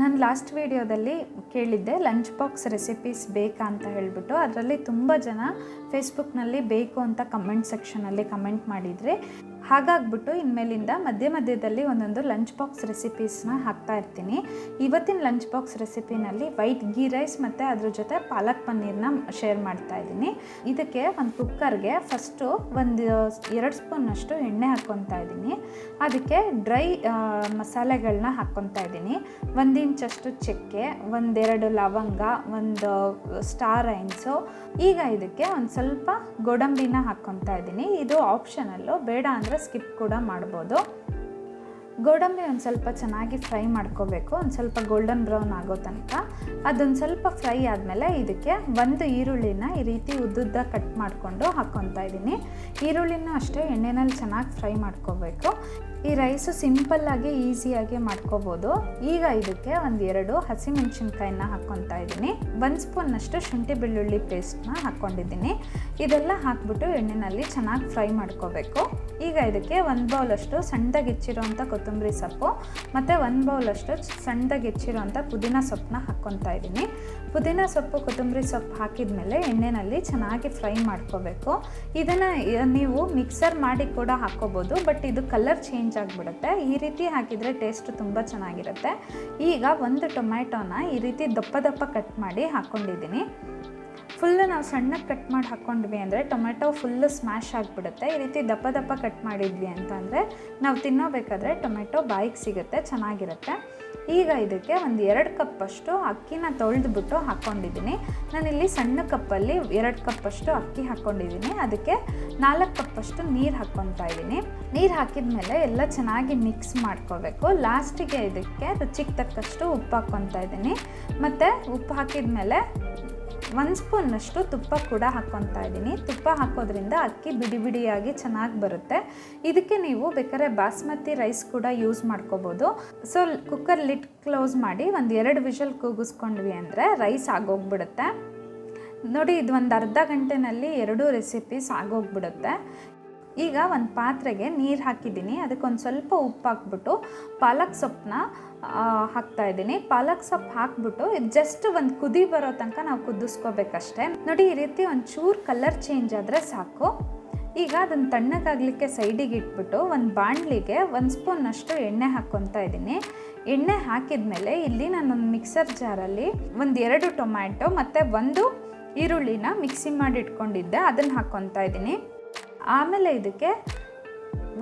ನಾನು ಲಾಸ್ಟ್ ವಿಡಿಯೋದಲ್ಲಿ ಕೇಳಿದ್ದೆ ಲಂಚ್ ಬಾಕ್ಸ್ ರೆಸಿಪೀಸ್ ಬೇಕಾ ಅಂತ ಹೇಳಿಬಿಟ್ಟು, ಅದರಲ್ಲಿ ತುಂಬ ಜನ ಫೇಸ್ಬುಕ್ನಲ್ಲಿ ಬೇಕು ಅಂತ ಕಮೆಂಟ್ ಸೆಕ್ಷನಲ್ಲಿ ಕಮೆಂಟ್ ಮಾಡಿದರೆ, ಹಾಗಾಗ್ಬಿಟ್ಟು ಇನ್ಮೇಲಿಂದ ಮಧ್ಯ ಮಧ್ಯದಲ್ಲಿ ಒಂದೊಂದು ಲಂಚ್ ಬಾಕ್ಸ್ ರೆಸಿಪೀಸ್ನ ಹಾಕ್ತಾ ಇರ್ತೀನಿ. ಇವತ್ತಿನ ಲಂಚ್ ಬಾಕ್ಸ್ ರೆಸಿಪಿನಲ್ಲಿ ವೈಟ್ ಗೀ ರೈಸ್ ಮತ್ತು ಅದ್ರ ಜೊತೆ ಪಾಲಕ್ ಪನ್ನೀರ್ನ ಶೇರ್ ಮಾಡ್ತಾ ಇದ್ದೀನಿ. ಇದಕ್ಕೆ ಒಂದು ಕುಕ್ಕರ್ಗೆ ಫಸ್ಟು ಒಂದು ಎರಡು ಸ್ಪೂನಷ್ಟು ಎಣ್ಣೆ ಹಾಕ್ಕೊತಾ ಇದ್ದೀನಿ. ಅದಕ್ಕೆ ಡ್ರೈ ಮಸಾಲೆಗಳನ್ನ ಹಾಕ್ಕೊತಾ ಇದ್ದೀನಿ. ಒಂದು ಇಂಚಷ್ಟು ಚಕ್ಕೆ, ಒಂದೆರಡು ಲವಂಗ, ಒಂದು ಸ್ಟಾರ್ ಐನ್ಸು. ಈಗ ಇದಕ್ಕೆ ಒಂದು ಸ್ವಲ್ಪ ಗೋಡಂಬಿನ ಹಾಕ್ಕೊತಾ ಇದ್ದೀನಿ. ಇದು ಆಪ್ಷನಲ್ಲು, ಬೇಡ ಅಂದರೆ ಸ್ಕಿಪ್ ಕೂಡ ಮಾಡ್ಬೋದು. ಗೋಡಂಬಿ ಒಂದು ಸ್ವಲ್ಪ ಚೆನ್ನಾಗಿ ಫ್ರೈ ಮಾಡ್ಕೋಬೇಕು. ಒಂದು ಸ್ವಲ್ಪ ಗೋಲ್ಡನ್ ಬ್ರೌನ್ ಆಗೋ ತನಕ. ಅದೊಂದು ಸ್ವಲ್ಪ ಫ್ರೈ ಆದಮೇಲೆ ಇದಕ್ಕೆ ಒಂದು ಈರುಳ್ಳಿನ ಈ ರೀತಿ ಉದ್ದುದ್ದ ಕಟ್ ಮಾಡಿಕೊಂಡು ಹಾಕ್ಕೊತಾ ಇದ್ದೀನಿ. ಈರುಳ್ಳಿನೂ ಅಷ್ಟೇ, ಎಣ್ಣೆನಲ್ಲಿ ಚೆನ್ನಾಗಿ ಫ್ರೈ ಮಾಡ್ಕೋಬೇಕು. ಈ ರೈಸು ಸಿಂಪಲ್ಲಾಗಿ ಈಸಿಯಾಗಿ ಮಾಡ್ಕೋಬೋದು. ಈಗ ಇದಕ್ಕೆ ಒಂದು ಎರಡು ಹಸಿಮೆಣಸಿನ್ಕಾಯಿನ ಹಾಕ್ಕೊತಾ ಇದ್ದೀನಿ. ಒಂದು ಸ್ಪೂನ್ನಷ್ಟು ಶುಂಠಿ ಬೆಳ್ಳುಳ್ಳಿ ಪೇಸ್ಟ್ನ ಹಾಕ್ಕೊಂಡಿದ್ದೀನಿ ಇದೆಲ್ಲ ಹಾಕ್ಬಿಟ್ಟು ಎಣ್ಣೆಯಲ್ಲಿ ಚೆನ್ನಾಗಿ ಫ್ರೈ ಮಾಡ್ಕೋಬೇಕು. ಈಗ ಇದಕ್ಕೆ ಒಂದು ಬೌಲಷ್ಟು ಸಣ್ಣದಾಗಿ ಹೆಚ್ಚಿರೋಂಥ ಕೊತ್ತಂಬರಿ ಸೊಪ್ಪು, ಮತ್ತು ಒಂದು ಬೌಲಷ್ಟು ಸಣ್ಣದಾಗಿ ಹೆಚ್ಚಿರೋವಂಥ ಪುದೀನ ಸೊಪ್ಪನ್ನ ಹಾಕ್ಕೊತಾ ಇದ್ದೀನಿ. ಪುದೀನ ಸೊಪ್ಪು, ಕೊತ್ತಂಬರಿ ಸೊಪ್ಪು ಹಾಕಿದ ಮೇಲೆ ಎಣ್ಣೆಯಲ್ಲಿ ಚೆನ್ನಾಗಿ ಫ್ರೈ ಮಾಡ್ಕೋಬೇಕು. ಇದನ್ನು ನೀವು ಮಿಕ್ಸರ್ ಮಾಡಿ ಕೂಡ ಹಾಕ್ಕೋಬೋದು, ಬಟ್ ಇದು ಕಲರ್ ಚೇಂಜ್ ಆಗಿಬಿಡುತ್ತೆ ಈ ರೀತಿ ಹಾಕಿದರೆ ಟೇಸ್ಟ್ ತುಂಬ ಚೆನ್ನಾಗಿರುತ್ತೆ. ಈಗ ಒಂದು ಟೊಮ್ಯಾಟೋನ ಈ ರೀತಿ ದಪ್ಪ ದಪ್ಪ ಕಟ್ ಮಾಡಿ ಹಾಕ್ಕೊಂಡಿದ್ದೀನಿ ಫುಲ್ಲು ನಾವು ಸಣ್ಣಗೆ ಕಟ್ ಮಾಡಿ ಹಾಕ್ಕೊಂಡ್ವಿ ಅಂದರೆ ಟೊಮೆಟೊ ಫುಲ್ಲು ಸ್ಮ್ಯಾಶ್ ಆಗಿಬಿಡುತ್ತೆ. ಈ ರೀತಿ ದಪ್ಪ ದಪ್ಪ ಕಟ್ ಮಾಡಿದ್ವಿ ಅಂತಂದರೆ ನಾವು ತಿನ್ನೋಬೇಕಾದ್ರೆ ಟೊಮೆಟೊ ಬಾಯಿಗೆ ಸಿಗುತ್ತೆ, ಚೆನ್ನಾಗಿರುತ್ತೆ. ಈಗ ಇದಕ್ಕೆ ಒಂದು ಎರಡು ಕಪ್ಪಷ್ಟು ಅಕ್ಕಿನ ತೊಳೆದ್ಬಿಟ್ಟು ಹಾಕ್ಕೊಂಡಿದ್ದೀನಿ ನಾನಿಲ್ಲಿ ಸಣ್ಣ ಕಪ್ಪಲ್ಲಿ ಎರಡು ಕಪ್ಪಷ್ಟು ಅಕ್ಕಿ ಹಾಕ್ಕೊಂಡಿದ್ದೀನಿ ಅದಕ್ಕೆ ನಾಲ್ಕು ಕಪ್ಪಷ್ಟು ನೀರು ಹಾಕ್ಕೊತಾ ಇದ್ದೀನಿ. ನೀರು ಹಾಕಿದ ಮೇಲೆ ಎಲ್ಲ ಚೆನ್ನಾಗಿ ಮಿಕ್ಸ್ ಮಾಡ್ಕೋಬೇಕು. ಲಾಸ್ಟಿಗೆ ಇದಕ್ಕೆ ರುಚಿಗೆ ತಕ್ಕಷ್ಟು ಉಪ್ಪು ಹಾಕ್ಕೊತಾ ಇದ್ದೀನಿ. ಮತ್ತು ಉಪ್ಪು ಹಾಕಿದ ಮೇಲೆ ಒಂದು ಸ್ಪೂನ್ನಷ್ಟು ತುಪ್ಪ ಕೂಡ ಹಾಕ್ಕೊತಾ ಇದ್ದೀನಿ. ತುಪ್ಪ ಹಾಕೋದ್ರಿಂದ ಅಕ್ಕಿ ಬಿಡಿ ಬಿಡಿಯಾಗಿ ಚೆನ್ನಾಗಿ ಬರುತ್ತೆ. ಇದಕ್ಕೆ ನೀವು ಬೇಕಾದ್ರೆ ಬಾಸ್ಮತಿ ರೈಸ್ ಕೂಡ ಯೂಸ್ ಮಾಡ್ಕೋಬೋದು. ಸೊ ಕುಕ್ಕರ್ ಲಿಟ್ ಕ್ಲೋಸ್ ಮಾಡಿ ಒಂದು ಎರಡು ವಿಷಲ್ ಕೂಗಿಸ್ಕೊಂಡ್ವಿ ಅಂದರೆ ರೈಸ್ ಆಗೋಗ್ಬಿಡುತ್ತೆ. ನೋಡಿ, ಇದು ಒಂದು ಅರ್ಧ ಗಂಟೆನಲ್ಲಿ ಎರಡೂ ರೆಸಿಪೀಸ್ ಆಗೋಗ್ಬಿಡುತ್ತೆ. ಈಗ ಒಂದು ಪಾತ್ರೆಗೆ ನೀರು ಹಾಕಿದ್ದೀನಿ. ಅದಕ್ಕೊಂದು ಸ್ವಲ್ಪ ಉಪ್ಪು ಹಾಕ್ಬಿಟ್ಟು ಪಾಲಕ್ ಸೊಪ್ಪನ್ನ ಹಾಕ್ತಾ ಇದ್ದೀನಿ. ಪಾಲಕ್ ಸೊಪ್ಪು ಹಾಕ್ಬಿಟ್ಟು ಜಸ್ಟ್ ಒಂದು ಕುದಿ ಬರೋ ತನಕ ನಾವು ಕುದಿಸ್ಕೋಬೇಕಷ್ಟೆ. ನೋಡಿ, ಈ ರೀತಿ ಒಂದು ಚೂರು ಕಲರ್ ಚೇಂಜ್ ಆದರೆ ಸಾಕು. ಈಗ ಅದನ್ನು ತಣ್ಣಗಾಗಲಿಕ್ಕೆ ಸೈಡಿಗೆ ಇಟ್ಬಿಟ್ಟು ಒಂದು ಬಾಣಲಿಗೆ ಒಂದು ಸ್ಪೂನಷ್ಟು ಎಣ್ಣೆ ಹಾಕ್ಕೊತಾ ಇದ್ದೀನಿ. ಎಣ್ಣೆ ಹಾಕಿದ ಮೇಲೆ ಇಲ್ಲಿ ನಾನೊಂದು ಮಿಕ್ಸರ್ ಜಾರಲ್ಲಿ ಒಂದು ಎರಡು ಟೊಮ್ಯಾಟೊ ಮತ್ತು ಒಂದು ಈರುಳ್ಳಿನ ಮಿಕ್ಸಿ ಮಾಡಿ ಇಟ್ಕೊಂಡಿದ್ದೆ. ಅದನ್ನು ಹಾಕ್ಕೊತಾ ಇದ್ದೀನಿ. ಆಮೇಲೆ ಇದಕ್ಕೆ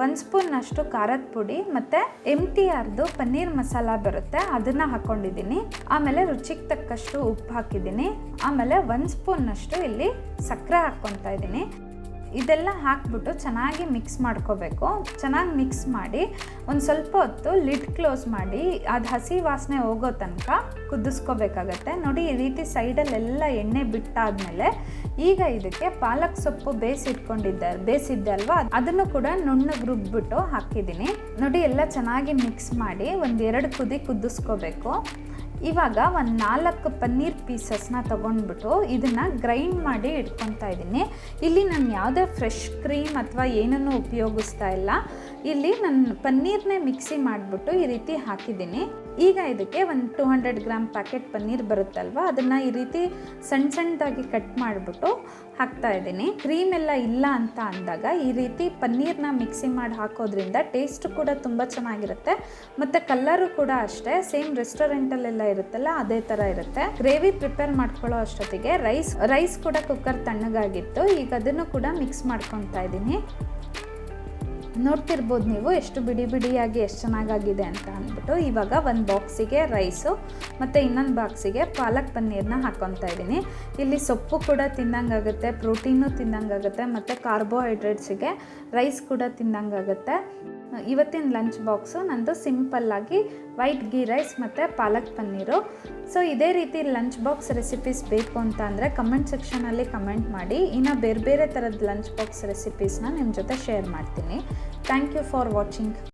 ಒಂದು ಸ್ಪೂನ್ನಷ್ಟು ಖಾರದ ಪುಡಿ ಮತ್ತು ಎಂ ಟಿ ಆರ್ದು ಪನ್ನೀರ್ ಮಸಾಲ ಬರುತ್ತೆ, ಅದನ್ನು ಹಾಕ್ಕೊಂಡಿದ್ದೀನಿ ಆಮೇಲೆ ರುಚಿಗೆ ತಕ್ಕಷ್ಟು ಉಪ್ಪು ಹಾಕಿದ್ದೀನಿ. ಆಮೇಲೆ ಒಂದು ಸ್ಪೂನ್ನಷ್ಟು ಇಲ್ಲಿ ಸಕ್ಕರೆ ಹಾಕ್ಕೊತಾ ಇದ್ದೀನಿ ಇದೆಲ್ಲ ಹಾಕ್ಬಿಟ್ಟು ಚೆನ್ನಾಗಿ ಮಿಕ್ಸ್ ಮಾಡ್ಕೋಬೇಕು. ಚೆನ್ನಾಗಿ ಮಿಕ್ಸ್ ಮಾಡಿ ಒಂದು ಸ್ವಲ್ಪ ಹೊತ್ತು ಲಿಡ್ ಕ್ಲೋಸ್ ಮಾಡಿ ಅದು ಹಸಿ ವಾಸನೆ ಹೋಗೋ ತನಕ ಕುದಿಸ್ಕೋಬೇಕಾಗತ್ತೆ. ನೋಡಿ ಈ ರೀತಿ ಸೈಡಲ್ಲೆಲ್ಲ ಎಣ್ಣೆ ಬಿಟ್ಟಾದಮೇಲೆ ಈಗ ಇದಕ್ಕೆ ಪಾಲಕ್ ಸೊಪ್ಪು ಬೇಯಿಸಿಟ್ಕೊಂಡಿದ್ದೆ ಬೇಯಿಸಿದ್ದೆ ಅಲ್ವಾ? ಅದನ್ನು ಕೂಡ ನುಣ್ಣಗೆ ರುಬ್ಬಿಟ್ಟು ಹಾಕಿದ್ದೀನಿ. ನೋಡಿ ಎಲ್ಲ ಚೆನ್ನಾಗಿ ಮಿಕ್ಸ್ ಮಾಡಿ ಒಂದೆರಡು ಕುದಿ ಕುದಿಸ್ಕೋಬೇಕು. ಇವಾಗ ಒಂದು ನಾಲ್ಕು ಪನ್ನೀರ್ ಪೀಸಸ್ನ ತೊಗೊಂಡ್ಬಿಟ್ಟು ಇದನ್ನು ಗ್ರೈಂಡ್ ಮಾಡಿ ಇಟ್ಕೊತಾ ಇದ್ದೀನಿ. ಇಲ್ಲಿ ನಾನು ಯಾವುದೇ ಫ್ರೆಶ್ ಕ್ರೀಮ್ ಅಥವಾ ಏನನ್ನು ಉಪಯೋಗಿಸ್ತಾ ಇಲ್ಲ. ಇಲ್ಲಿ ನಾನು ಪನ್ನೀರ್ನೇ ಮಿಕ್ಸಿ ಮಾಡಿಬಿಟ್ಟು ಈ ರೀತಿ ಹಾಕಿದ್ದೀನಿ. ಈಗ ಇದಕ್ಕೆ ಒಂದು two hundred gram packet paneer ಬರುತ್ತಲ್ವ? ಅದನ್ನು ಈ ರೀತಿ ಸಣ್ಣ ಸಣ್ಣದಾಗಿ ಕಟ್ ಮಾಡಿಬಿಟ್ಟು ಹಾಕ್ತಾ ಇದ್ದೀನಿ. ಕ್ರೀಮ್ ಎಲ್ಲ ಇಲ್ಲ ಅಂತ ಅಂದಾಗ ಈ ರೀತಿ ಪನ್ನೀರ್ನ ಮಿಕ್ಸಿ ಮಾಡಿ ಹಾಕೋದ್ರಿಂದ ಟೇಸ್ಟ್ ಕೂಡ ತುಂಬ ಚೆನ್ನಾಗಿರುತ್ತೆ. ಮತ್ತು ಕಲ್ಲರು ಕೂಡ ಅಷ್ಟೇ ಸೇಮ್ ರೆಸ್ಟೋರೆಂಟಲ್ಲೆಲ್ಲ ಇರುತ್ತಲ್ಲ, ಅದೇ ಥರ ಇರುತ್ತೆ. ಗ್ರೇವಿ ಪ್ರಿಪೇರ್ ಮಾಡ್ಕೊಳ್ಳೋ ಅಷ್ಟೊತ್ತಿಗೆ ರೈಸ್ ರೈಸ್ ಕೂಡ ಕುಕ್ಕರ್ ತಣ್ಣಗಾಗಿತ್ತು. ಈಗ ಅದನ್ನು ಕೂಡ ಮಿಕ್ಸ್ ಮಾಡ್ಕೊತಾ ಇದ್ದೀನಿ. ನೋಡ್ತಿರ್ಬೋದು ನೀವು ಎಷ್ಟು ಬಿಡಿ ಬಿಡಿಯಾಗಿ ಎಷ್ಟು ಚೆನ್ನಾಗಾಗಿದೆ ಅಂತ ಅಂದ್ಬಿಟ್ಟು ಇವಾಗ ಒಂದು ಬಾಕ್ಸಿಗೆ ರೈಸು ಮತ್ತು ಇನ್ನೊಂದು ಬಾಕ್ಸಿಗೆ ಪಾಲಕ್ ಪನ್ನೀರನ್ನ ಹಾಕ್ಕೊತಾ ಇದ್ದೀನಿ. ಇಲ್ಲಿ ಸೊಪ್ಪು ಕೂಡ ತಿನ್ನಂಗಾಗುತ್ತೆ ಪ್ರೋಟೀನು ತಿನ್ನಂಗಾಗುತ್ತೆ ಮತ್ತು ಕಾರ್ಬೋಹೈಡ್ರೇಟ್ಸಿಗೆ ರೈಸ್ ಕೂಡ ತಿನ್ನಂಗಾಗುತ್ತೆ ಇವತ್ತಿನ ಲಂಚ್ ಬಾಕ್ಸು, ನಂದು ಸಿಂಪಲ್ಲಾಗಿ ವೈಟ್ ಗೀ ರೈಸ್ ಮತ್ತು ಪಾಲಕ್ ಪನ್ನೀರು. ಸೊ ಇದೇ ರೀತಿ ಲಂಚ್ ಬಾಕ್ಸ್ ರೆಸಿಪೀಸ್ ಬೇಕು ಅಂತ ಅಂದರೆ ಕಮೆಂಟ್ ಸೆಕ್ಷನಲ್ಲಿ ಕಮೆಂಟ್ ಮಾಡಿ. ಇನ್ನು ಬೇರೆ ಬೇರೆ ಥರದ ಲಂಚ್ ಬಾಕ್ಸ್ ರೆಸಿಪೀಸ್ನ ನಿಮ್ಮ ಜೊತೆ ಶೇರ್ ಮಾಡ್ತೀನಿ. Thank you for watching